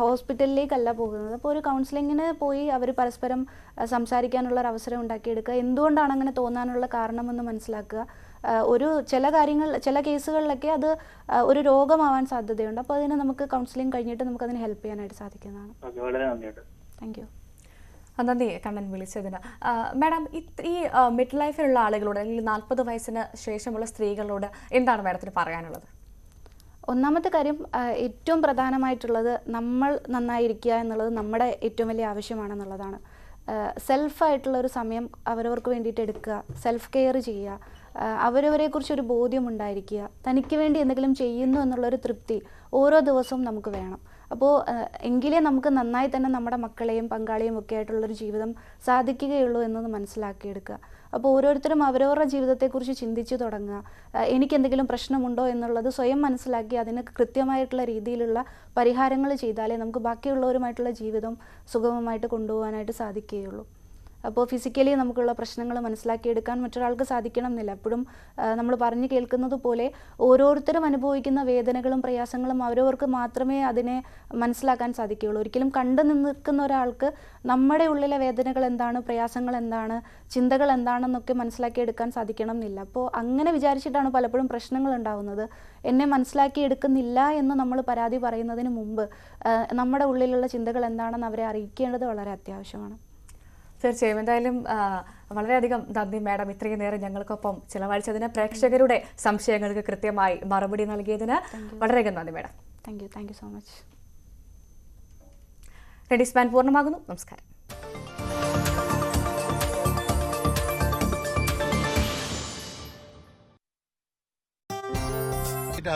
ഹോസ്പിറ്റലിലേക്കല്ല പോകുന്നത്. അപ്പോൾ ഒരു കൗൺസിലിങ്ങിന് പോയി അവർ പരസ്പരം സംസാരിക്കാനുള്ള ഒരു അവസരം ഉണ്ടാക്കിയെടുക്കുക. എന്തുകൊണ്ടാണ് അങ്ങനെ തോന്നാനുള്ള കാരണമെന്ന് മനസ്സിലാക്കുക. ഒരു ചില കാര്യങ്ങൾ ചില കേസുകളിലൊക്കെ അത് ഒരു രോഗമാവാൻ സാധ്യതയുണ്ട്. അപ്പോൾ അതിന് നമുക്ക് കൗൺസിലിംഗ് കഴിഞ്ഞിട്ട് നമുക്ക് അതിന് ഹെൽപ്പ് ചെയ്യാനായിട്ട് സാധിക്കുന്നതാണ്. താങ്ക് യു നന്ദി കണ്ണൻ വിളിച്ചതിന്. മാഡം ഈ മിഡ് ലൈഫിലുള്ള ആളുകളോട് അല്ലെങ്കിൽ നാൽപ്പത് വയസ്സിന് ശേഷമുള്ള സ്ത്രീകളോട് എന്താണ് മാഡത്തിന് പറയാനുള്ളത്? ഒന്നാമത്തെ കാര്യം ഏറ്റവും പ്രധാനമായിട്ടുള്ളത് നമ്മൾ നന്നായിരിക്കുക എന്നുള്ളത് നമ്മുടെ ഏറ്റവും വലിയ ആവശ്യമാണെന്നുള്ളതാണ്. സെൽഫായിട്ടുള്ള ഒരു സമയം അവരവർക്ക് വേണ്ടിയിട്ട് എടുക്കുക സെൽഫ് കെയർ ചെയ്യുക അവരവരെക്കുറിച്ചൊരു ബോധ്യം ഉണ്ടായിരിക്കുക തനിക്ക് വേണ്ടി എന്തെങ്കിലും ചെയ്യുന്നു എന്നുള്ളൊരു തൃപ്തി ഓരോ ദിവസവും നമുക്ക് വേണം. അപ്പോൾ എങ്കിലേ നമുക്ക് നന്നായി തന്നെ നമ്മുടെ മക്കളെയും പങ്കാളിയും ഒക്കെ ആയിട്ടുള്ളൊരു ജീവിതം സാധിക്കുകയുള്ളൂ എന്നത് മനസ്സിലാക്കിയെടുക്കുക. അപ്പോൾ ഓരോരുത്തരും അവരവരുടെ ജീവിതത്തെക്കുറിച്ച് ചിന്തിച്ചു തുടങ്ങുക. എനിക്ക് എന്തെങ്കിലും പ്രശ്നമുണ്ടോ എന്നുള്ളത് സ്വയം മനസ്സിലാക്കി അതിന് കൃത്യമായിട്ടുള്ള രീതിയിലുള്ള പരിഹാരങ്ങൾ ചെയ്താലേ നമുക്ക് ബാക്കിയുള്ളവരുമായിട്ടുള്ള ജീവിതം സുഗമമായിട്ട് കൊണ്ടുപോകാനായിട്ട് സാധിക്കുകയുള്ളൂ. അപ്പോൾ ഫിസിക്കലി നമുക്കുള്ള പ്രശ്നങ്ങൾ മനസ്സിലാക്കിയെടുക്കാൻ മറ്റൊരാൾക്ക് സാധിക്കണം എന്നില്ല എപ്പോഴും നമ്മൾ പറഞ്ഞു കേൾക്കുന്നത് പോലെ ഓരോരുത്തരും അനുഭവിക്കുന്ന വേദനകളും പ്രയാസങ്ങളും അവരവർക്ക് മാത്രമേ അതിനെ മനസ്സിലാക്കാൻ സാധിക്കുകയുള്ളൂ. ഒരിക്കലും കണ്ടു നിൽക്കുന്ന ഒരാൾക്ക് നമ്മുടെ ഉള്ളിലെ വേദനകൾ എന്താണ് പ്രയാസങ്ങൾ എന്താണ് ചിന്തകൾ എന്താണെന്നൊക്കെ മനസ്സിലാക്കിയെടുക്കാൻ സാധിക്കണം എന്നില്ല അപ്പോൾ അങ്ങനെ വിചാരിച്ചിട്ടാണ് പലപ്പോഴും പ്രശ്നങ്ങൾ ഉണ്ടാകുന്നത് എന്നെ മനസ്സിലാക്കിയെടുക്കുന്നില്ല എന്ന് നമ്മൾ പരാതി പറയുന്നതിന് മുമ്പ് നമ്മുടെ ഉള്ളിലുള്ള ചിന്തകൾ എന്താണെന്ന് അവരെ അറിയിക്കേണ്ടത് വളരെ അത്യാവശ്യമാണ്. തീർച്ചയായും. എന്തായാലും വളരെയധികം നന്ദി മാഡം. ഇത്രയും നേരം ഞങ്ങൾക്കൊപ്പം ചിലവഴിച്ചതിന് പ്രേക്ഷകരുടെ സംശയങ്ങൾക്ക് കൃത്യമായി മറുപടി നൽകിയതിന് വളരെയധികം നന്ദി madam. Thank you thank you so much Reddy's മാൻ പൂർണമാകുന്നു. നമസ്കാരം.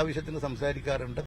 ആവശ്യത്തിന് സംസാരിക്കാറുണ്ട്.